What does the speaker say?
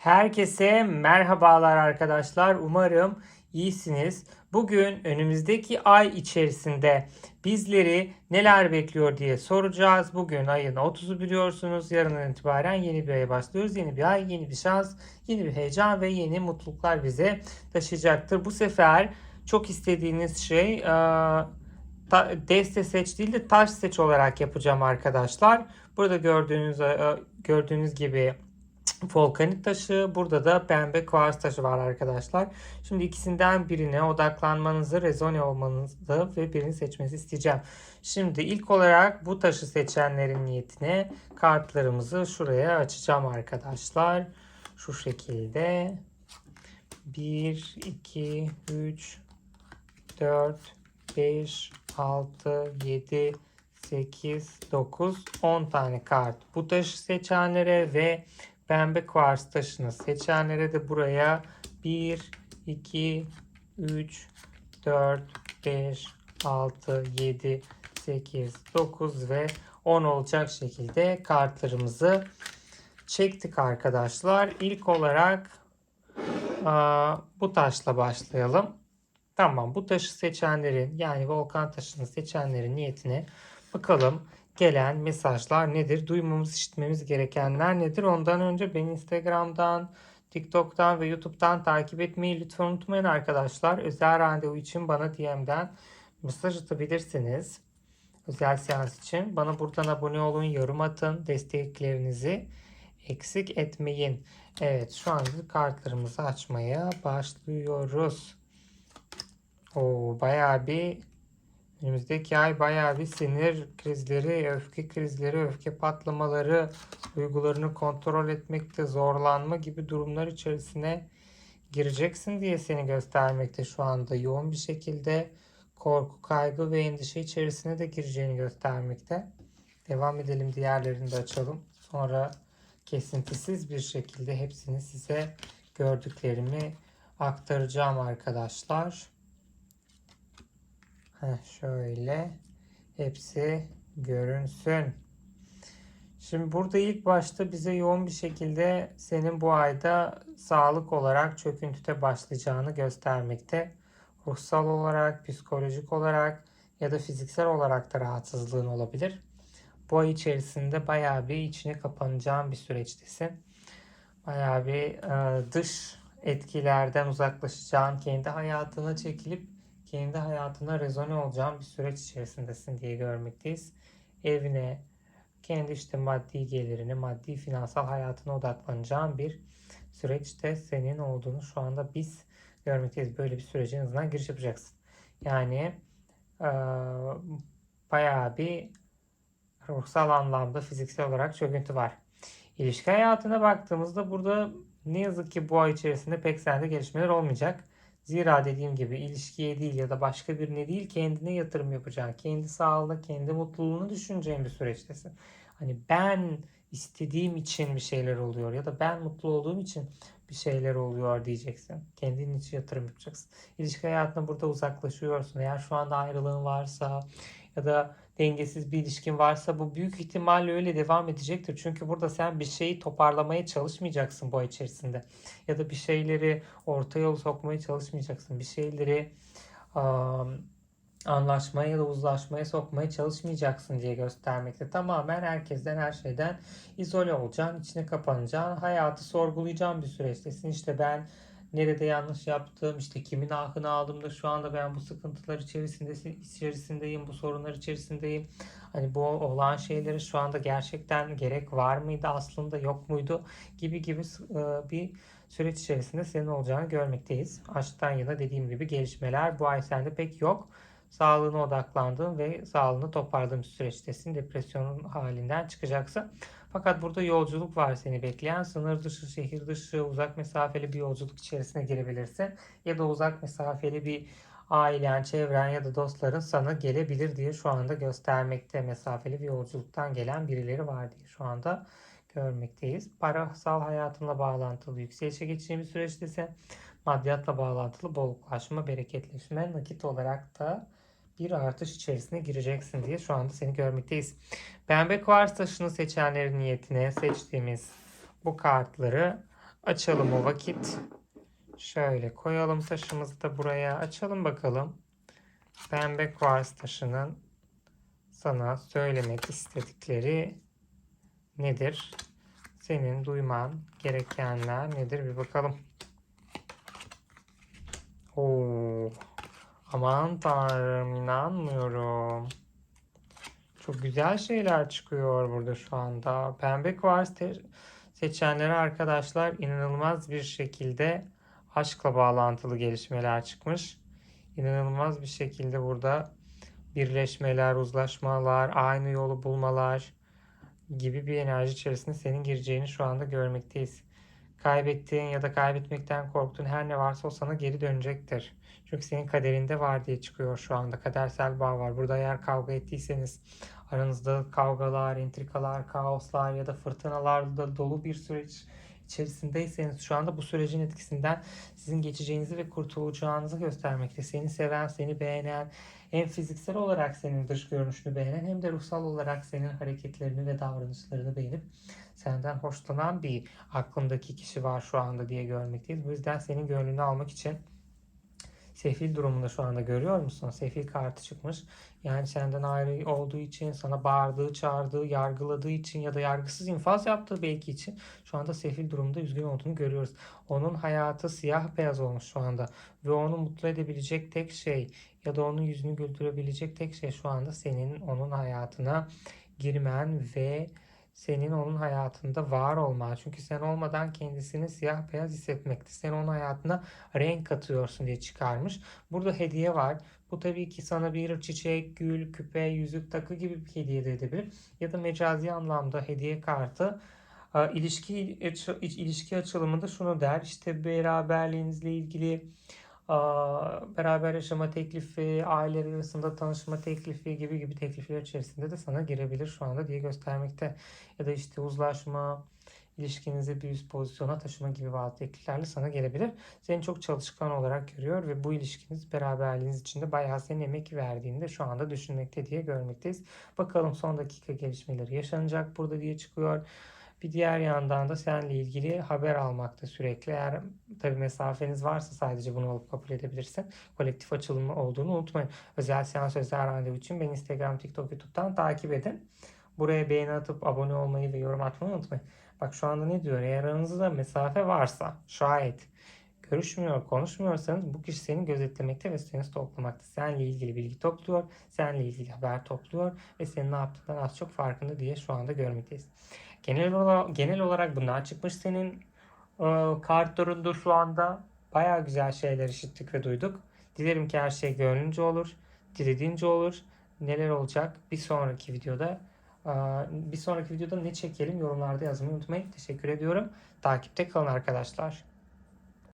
Herkese merhabalar arkadaşlar. Umarım iyisiniz. Bugün önümüzdeki ay içerisinde bizleri neler bekliyor diye soracağız. Bugün ayın 30'u biliyorsunuz. Yarından itibaren yeni bir aya başlıyoruz. Yeni bir ay, yeni bir şans, yeni bir heyecan ve yeni mutluluklar bize taşıyacaktır. Bu sefer çok istediğiniz şey e, deste seç değil de taş seç olarak yapacağım arkadaşlar. Burada gördüğünüz e, gördüğünüz gibi volkanit taşı, burada da pembe kuars taşı var arkadaşlar. Şimdi ikisinden birine odaklanmanızı, rezone olmanızı ve birini seçmenizi isteyeceğim. Şimdi ilk olarak bu taşı seçenlerin niyetine kartlarımızı şuraya açacağım arkadaşlar. Şu şekilde. 1, 2, 3, 4, 5, 6, 7, 8, 9, 10 tane kart. Bu taşı seçenlere ve pembe kuars taşını seçenlere de buraya 1, 2, 3, 4, 5, 6, 7, 8, 9 ve 10 olacak şekilde kartlarımızı çektik arkadaşlar. İlk olarak bu taşla başlayalım. Tamam bu taşı seçenlerin yani volkan taşını seçenlerin niyetine bakalım gelen mesajlar nedir? Duymamız, işitmemiz gerekenler nedir? Ondan önce beni Instagram'dan, TikTok'tan ve YouTube'dan takip etmeyi lütfen unutmayın arkadaşlar. Özel randevu için bana DM'den mesaj atabilirsiniz. Özel seans için. Bana buradan abone olun, yorum atın, desteklerinizi eksik etmeyin. Evet şu anda kartlarımızı açmaya başlıyoruz. O bayağı bir önümüzdeki ay bayağı bir sinir krizleri, öfke krizleri, öfke patlamaları, duygularını kontrol etmekte zorlanma gibi durumlar içerisine gireceksin diye seni göstermekte şu anda yoğun bir şekilde korku, kaygı ve endişe içerisine de gireceğini göstermekte. Devam edelim diğerlerini de açalım. Sonra kesintisiz bir şekilde hepsini size gördüklerimi aktaracağım arkadaşlar. Şöyle hepsi görünsün. Şimdi burada ilk başta bize yoğun bir şekilde senin bu ayda sağlık olarak çöküntüde başlayacağını göstermekte. Ruhsal olarak, psikolojik olarak ya da fiziksel olarak da rahatsızlığın olabilir. Bu ay içerisinde bayağı bir içine kapanacağın bir süreçtesin. Bayağı bir e, dış etkilerden uzaklaşacağın, kendi hayatına çekilip kendi hayatına rezone olacağın bir süreç içerisindesin diye görmekteyiz. Evine, kendi işte maddi gelirini, maddi finansal hayatına odaklanacağın bir süreçte senin olduğunu şu anda biz görmekteyiz. Böyle bir sürecin en giriş yapacaksın. Yani e, bayağı bir ruhsal anlamda fiziksel olarak çöküntü var. İlişki hayatına baktığımızda burada ne yazık ki bu ay içerisinde pek sende gelişmeler olmayacak. Zira dediğim gibi ilişkiye değil ya da başka birine değil kendine yatırım yapacağın, kendi sağlığına, kendi mutluluğunu düşüneceğin bir süreçtesin. Hani ben istediğim için bir şeyler oluyor ya da ben mutlu olduğum için bir şeyler oluyor diyeceksin. Kendin için yatırım yapacaksın. İlişki hayatına burada uzaklaşıyorsun. Eğer şu anda ayrılığın varsa ya da dengesiz bir ilişkin varsa bu büyük ihtimalle öyle devam edecektir. Çünkü burada sen bir şeyi toparlamaya çalışmayacaksın bu içerisinde. Ya da bir şeyleri orta yol sokmaya çalışmayacaksın. Bir şeyleri um, anlaşmaya ya da uzlaşmaya sokmaya çalışmayacaksın diye göstermekte. Tamamen herkesten her şeyden izole olacaksın, içine kapanacaksın, hayatı sorgulayacağın bir süreçtesin. İşte ben nerede yanlış yaptım, işte kimin ahını aldım da şu anda ben bu sıkıntılar içerisinde, içerisindeyim, bu sorunlar içerisindeyim. Hani bu olan şeyleri şu anda gerçekten gerek var mıydı aslında yok muydu gibi gibi bir süreç içerisinde senin olacağını görmekteyiz. Aşktan yana dediğim gibi gelişmeler bu ay sende pek yok sağlığına odaklandığın ve sağlığını toparladığın bir süreçtesin. Depresyonun halinden çıkacaksın. Fakat burada yolculuk var seni bekleyen. Sınır dışı, şehir dışı, uzak mesafeli bir yolculuk içerisine girebilirsin. Ya da uzak mesafeli bir ailen, çevren ya da dostların sana gelebilir diye şu anda göstermekte. Mesafeli bir yolculuktan gelen birileri var diye şu anda görmekteyiz. Parasal hayatınla bağlantılı yükselişe geçeceğin bir süreçtesin. Maddiyatla bağlantılı bolluklaşma, bereketleşme, nakit olarak da bir artış içerisine gireceksin diye şu anda seni görmekteyiz. Pembe kuvars taşını seçenlerin niyetine seçtiğimiz bu kartları Açalım o vakit. Şöyle koyalım taşımızı da buraya. Açalım bakalım. Pembe kuars taşının sana söylemek istedikleri nedir? Senin duyman gerekenler nedir? Bir bakalım. Oo. Aman tanrım inanmıyorum. Çok güzel şeyler çıkıyor burada şu anda. Pembe kuars te- seçenlere arkadaşlar inanılmaz bir şekilde aşkla bağlantılı gelişmeler çıkmış. İnanılmaz bir şekilde burada birleşmeler, uzlaşmalar, aynı yolu bulmalar gibi bir enerji içerisinde senin gireceğini şu anda görmekteyiz. Kaybettiğin ya da kaybetmekten korktuğun her ne varsa o sana geri dönecektir. Çünkü senin kaderinde var diye çıkıyor şu anda. Kadersel bağ var. Burada eğer kavga ettiyseniz aranızda kavgalar, entrikalar, kaoslar ya da fırtınalarla dolu bir süreç içerisindeyseniz şu anda bu sürecin etkisinden sizin geçeceğinizi ve kurtulacağınızı göstermekte. Seni seven, seni beğenen, hem fiziksel olarak senin dış görünüşünü beğenen hem de ruhsal olarak senin hareketlerini ve davranışlarını beğenip senden hoşlanan bir aklındaki kişi var şu anda diye görmekteyiz. Bu yüzden senin gönlünü almak için sefil durumunda şu anda görüyor musun? Sefil kartı çıkmış. Yani senden ayrı olduğu için, sana bağırdığı, çağırdığı, yargıladığı için ya da yargısız infaz yaptığı belki için şu anda sefil durumda üzgün olduğunu görüyoruz. Onun hayatı siyah beyaz olmuş şu anda ve onu mutlu edebilecek tek şey ya da onun yüzünü güldürebilecek tek şey şu anda senin onun hayatına girmen ve senin onun hayatında var olman. Çünkü sen olmadan kendisini siyah beyaz hissetmekte. Sen onun hayatına renk katıyorsun diye çıkarmış. Burada hediye var. Bu tabii ki sana bir çiçek, gül, küpe, yüzük, takı gibi bir hediye de edebilir. Ya da mecazi anlamda hediye kartı e, ilişki ilişki açılımında şunu der. İşte beraberliğinizle ilgili beraber yaşama teklifi, aileler arasında tanışma teklifi gibi gibi teklifler içerisinde de sana girebilir şu anda diye göstermekte. Ya da işte uzlaşma, ilişkinizi bir üst pozisyona taşıma gibi bazı tekliflerle sana gelebilir. Seni çok çalışkan olarak görüyor ve bu ilişkiniz beraberliğiniz içinde bayağı senin emek verdiğinde şu anda düşünmekte diye görmekteyiz. Bakalım son dakika gelişmeleri yaşanacak burada diye çıkıyor. Bir diğer yandan da seninle ilgili haber almakta sürekli. Eğer tabi mesafeniz varsa sadece bunu alıp kabul edebilirsin. Kolektif açılımı olduğunu unutmayın. Özel seans özel randevu için beni Instagram, TikTok, YouTube'dan takip edin. Buraya beğeni atıp abone olmayı ve yorum atmayı unutmayın. Bak şu anda ne diyor? Eğer aranızda mesafe varsa şayet görüşmüyor, konuşmuyorsanız bu kişi seni gözetlemekte ve seni stoklamakta. Seninle ilgili bilgi topluyor, seninle ilgili haber topluyor ve senin ne yaptığından az çok farkında diye şu anda görmekteyiz. Genel olarak, genel olarak bunlar çıkmış senin e, kartlarında şu anda. Baya güzel şeyler işittik ve duyduk. Dilerim ki her şey gönlünce olur. Dilediğince olur. Neler olacak bir sonraki videoda. E, bir sonraki videoda ne çekelim yorumlarda yazmayı unutmayın. Teşekkür ediyorum. Takipte kalın arkadaşlar.